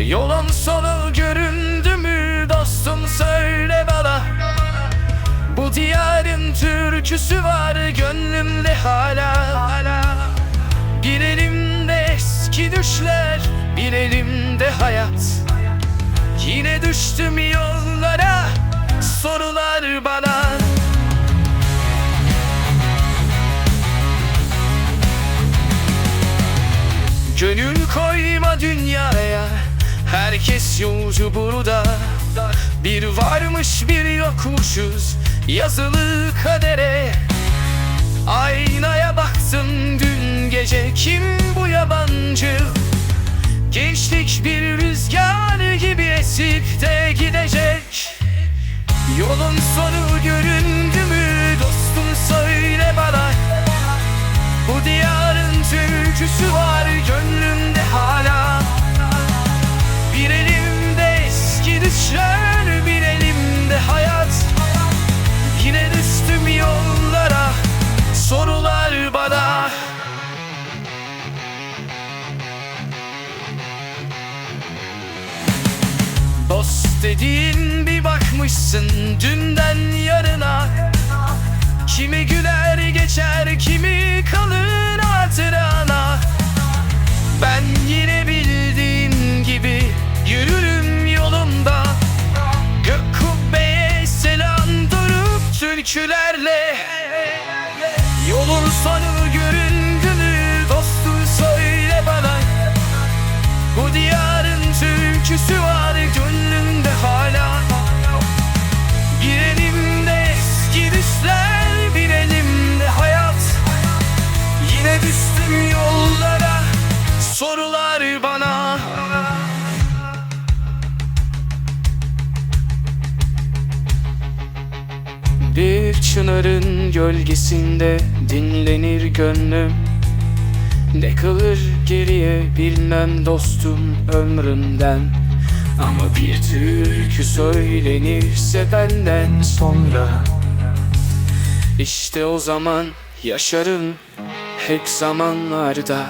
E, yolun sonu göründü mü dostum söyle bana. Bu diyarın türküsü var gönlümde hala, hala. Bir elimde eski düşler bir elimde hayat. Yine düştüm yollara sorular bana. Gönül koyma dünyaya Herkes yolcu burada. Bir varmış bir yokmuşuz. Yazılı kadere. Aynaya baktım dün gece. Kim bu yabancı? Gençlik bir rüzgar gibi esip de gidecek. Yolun sonu göründü Dost dediğin bir bakmışsın dünden yarına. Kimi güler geçer kimi kalır hatırana. Ben yine bildiğim gibi yürürüm yolumda. Gök kubbeye selam durup türkülerle. Yolun sonu göründü mü dostum söyle bana. Bu diyarın türküsü var gönlümde çınarın gölgesinde dinlenir gönlüm. Ne kalır geriye bilmem dostum ömrümden. Ama bir türkü söylenirse benden sonra. İşte o zaman yaşarım hep zamanlarda